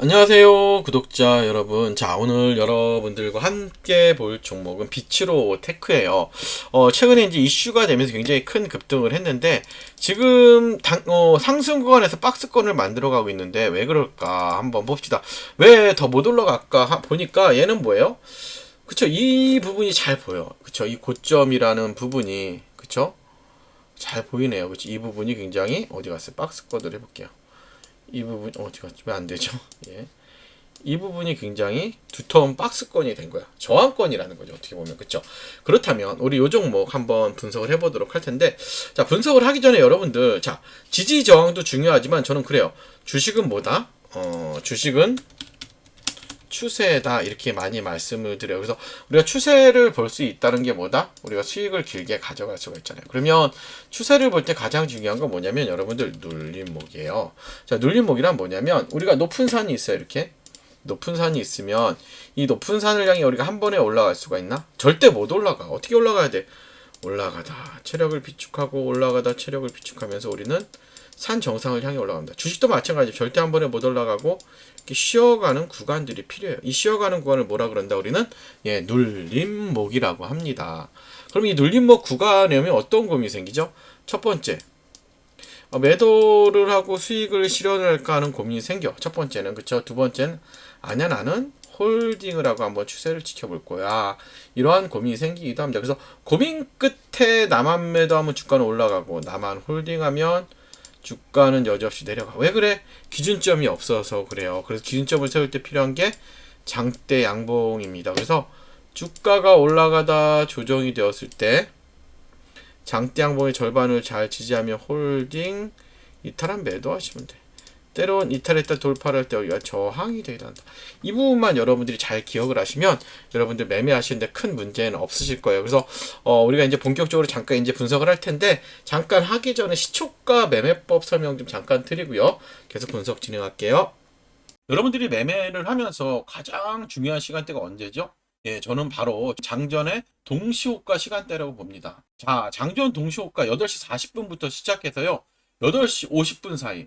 안녕하세요 구독자 여러분. 자 오늘 여러분들과 함께 볼 종목은 비츠로 테크예요. 어, 최근에 이제 이슈가 되면서 굉장히 큰 급등을 했는데 지금 당, 어, 상승 구간에서 박스권을 만들어 가고 있는데 왜 그럴까 한번 봅시다. 왜 더 못 올라갈까 하- 보니까 얘는 뭐예요? 그쵸 이 부분이 잘 보여. 그쵸 이 고점이라는 부분이. 그쵸? 잘 보이네요. 그쵸 이 부분이 굉장히 어디 갔어요? 박스권을 해볼게요 이 부분 어디 갔지 왜 안 되죠? 예. 이 부분이 굉장히 두터운 박스권이 된 거야. 저항권이라는 거죠. 어떻게 보면 그렇죠. 그렇다면 우리 요 종목 한번 분석을 해보도록 할 텐데, 자 분석을 하기 전에 여러분들, 자 지지 저항도 중요하지만 저는 그래요. 주식은 뭐다? 어 주식은 추세다 이렇게 많이 말씀을 드려요. 그래서 우리가 추세를 볼 수 있다는 게 뭐다? 우리가 수익을 길게 가져갈 수가 있잖아요. 그러면 추세를 볼 때 가장 중요한 건 뭐냐면 여러분들 눌림목이에요. 자, 눌림목이란 뭐냐면 우리가 높은 산이 있어요. 이렇게 높은 산이 있으면 이 높은 산을 향해 우리가 한 번에 올라갈 수가 있나? 절대 못 올라가. 어떻게 올라가야 돼? 올라가다 체력을 비축하고 올라가다 체력을 비축하면서 우리는 산 정상을 향해 올라갑니다. 주식도 마찬가지. 절대 한 번에 못 올라가고 쉬어가는 구간들이 필요해요. 이 쉬어가는 구간을 뭐라 그런다? 우리는 예 눌림목이라고 합니다. 그럼 이 눌림목 구간에 오면 어떤 고민이 생기죠? 첫 번째 어, 매도를 하고 수익을 실현할까 하는 고민이 생겨. 첫 번째는 그쵸. 두 번째는 아니야 나는 홀딩을 하고 한번 추세를 지켜볼 거야. 이러한 고민이 생기기도 합니다. 그래서 고민 끝에 나만 매도하면 주가는 올라가고 나만 홀딩하면 주가는 여지없이 내려가. 왜 그래? 기준점이 없어서 그래요. 그래서 기준점을 세울 때 필요한 게 장대 양봉입니다. 그래서 주가가 올라가다 조정이 되었을 때 장대 양봉의 절반을 잘 지지하며 홀딩 이탈한 매도하시면 돼. 때론 이탈했다 돌파를 할 때 여기가 저항이 되기도 한다. 이 부분만 여러분들이 잘 기억을 하시면 여러분들 매매하시는데 큰 문제는 없으실 거예요. 그래서 어, 우리가 이제 본격적으로 잠깐 이제 분석을 할 텐데 잠깐 하기 전에 시초가 매매법 설명 좀 잠깐 드리고요. 계속 분석 진행할게요. 여러분들이 매매를 하면서 가장 중요한 시간대가 언제죠? 예, 저는 바로 장전의 동시호가 시간대라고 봅니다. 자, 장전 동시호가 8시 40분부터 시작해서요. 8시 50분 사이.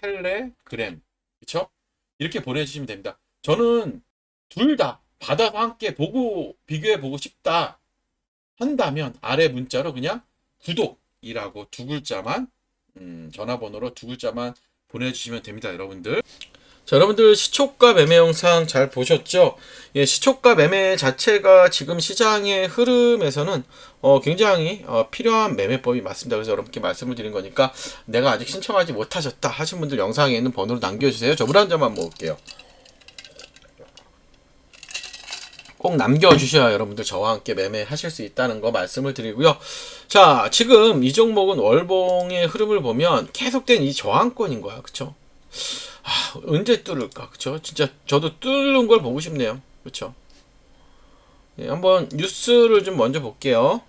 텔레그램, 그쵸? 이렇게 보내주시면 됩니다. 저는 둘 다 받아서 함께 보고, 비교해 보고 싶다 한다면 아래 문자로 그냥 구독이라고 두 글자만, 음, 전화번호로 두 글자만 보내주시면 됩니다, 여러분들. 자, 여러분들 시초가 매매 영상 잘 보셨죠? 예, 시초가 매매 자체가 지금 시장의 흐름에서는 어, 굉장히 어, 필요한 매매법이 맞습니다. 그래서 여러분께 말씀을 드린 거니까 내가 아직 신청하지 못하셨다 하신 분들 영상에 있는 번호로 남겨주세요. 저물 한 잔만 먹을게요. 꼭 남겨주셔야 여러분들 저와 함께 매매하실 수 있다는 거 말씀을 드리고요. 자, 지금 이 종목은 월봉의 흐름을 보면 계속된 이 저항권인 거야. 그쵸? 아, 언제 뚫을까? 그쵸? 진짜 저도 뚫는 걸 보고 싶네요. 그쵸? 예, 한번 뉴스를 좀 먼저 볼게요.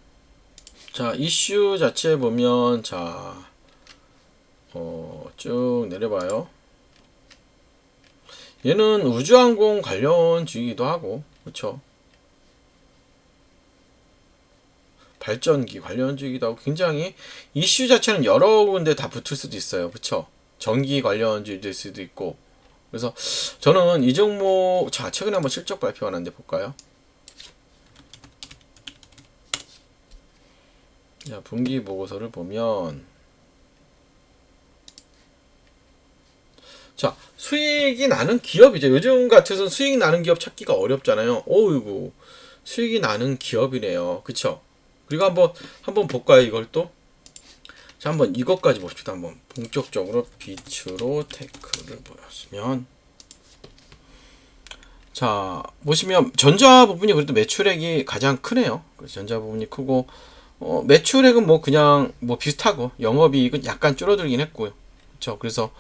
자, 이슈 자체 보면, 자, 어, 쭉 내려봐요. 얘는 우주항공 관련 주이기도 하고, 그쵸? 발전기 관련 주이기도 하고, 굉장히 이슈 자체는 여러 군데 다 붙을 수도 있어요. 그쵸? 전기 관련주일 수도 있고 그래서 저는 이 종목 자 최근에 한번 실적 발표가 났는데 볼까요? 자 분기 보고서를 보면 자 수익이 나는 기업이죠. 요즘 같아서는 수익이 나는 기업 찾기가 어렵잖아요. 어이구 수익이 나는 기업이네요. 그쵸? 그리고 한번 한번 볼까요 이걸 또? 자, 한번 이것까지 봅시다. 한번 본격적으로 빛으로 테크를 보였으면 자, 보시면 전자 부분이 그래도 매출액이 가장 크네요. 전자 부분이 크고 어, 매출액은 뭐 그냥 뭐 비슷하고 영업이익은 약간 줄어들긴 했고요. 그렇죠. 그래서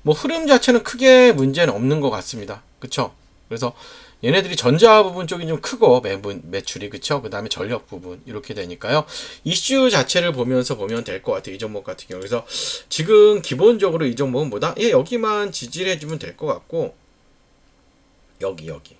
뭐 흐름 자체는 크게 문제는 없는 것 같습니다. 그렇죠. 그래서 얘네들이 전자 부분 쪽이 좀 크고 매분 매출이 그쵸? 그 다음에 전력 부분 이렇게 되니까요. 이슈 자체를 보면서 보면 될 것 같아요. 이 종목 같은 경우. 그래서 지금 기본적으로 이 종목은 뭐다? 예 여기만 지지를 해주면 될 것 같고 여기 여기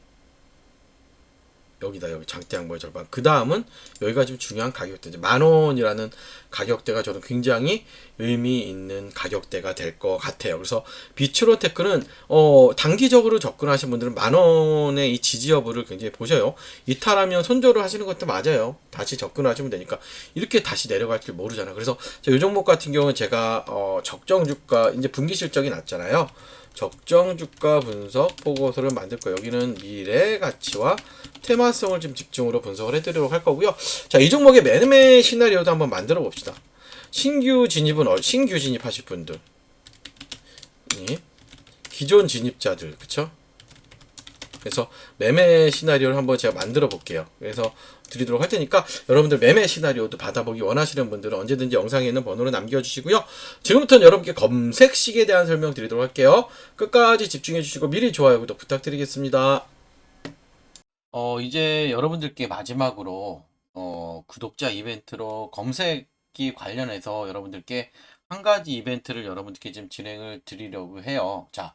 여기다 여기 장대 양보의 절반. 그 다음은 여기가 좀 중요한 가격대죠 만 원이라는 가격대가 저는 굉장히 의미 있는 가격대가 될 것 같아요. 그래서 비츠로테크는 어 단기적으로 접근하신 분들은 만 원의 이 지지 여부를 굉장히 보셔요. 이탈하면 손절을 하시는 것도 맞아요. 다시 접근하시면 되니까 이렇게 다시 내려갈 줄 모르잖아 그래서 이 종목 같은 경우는 제가 어 적정 주가 이제 분기 실적이 났잖아요 적정 주가 분석 보고서를 만들 거예요. 여기는 미래 가치와 테마성을 좀 집중으로 분석을 해드리도록 할 거고요. 자, 이 종목의 매매 시나리오도 한번 만들어 봅시다. 신규 진입은 어, 신규 진입하실 분들, 기존 진입자들, 그쵸? 그래서 매매 시나리오를 한번 제가 만들어 볼게요. 그래서 드리도록 할 테니까 여러분들 매매 시나리오도 받아보기 원하시는 분들은 언제든지 영상에 있는 번호로 남겨주시고요. 지금부터는 여러분께 검색식에 대한 설명 드리도록 할게요. 끝까지 집중해 주시고 미리 좋아요, 구독 부탁드리겠습니다. 어, 이제 여러분들께 마지막으로 어, 구독자 이벤트로 검색기 관련해서 여러분들께 한 가지 이벤트를 여러분들께 지금 진행을 드리려고 해요. 자,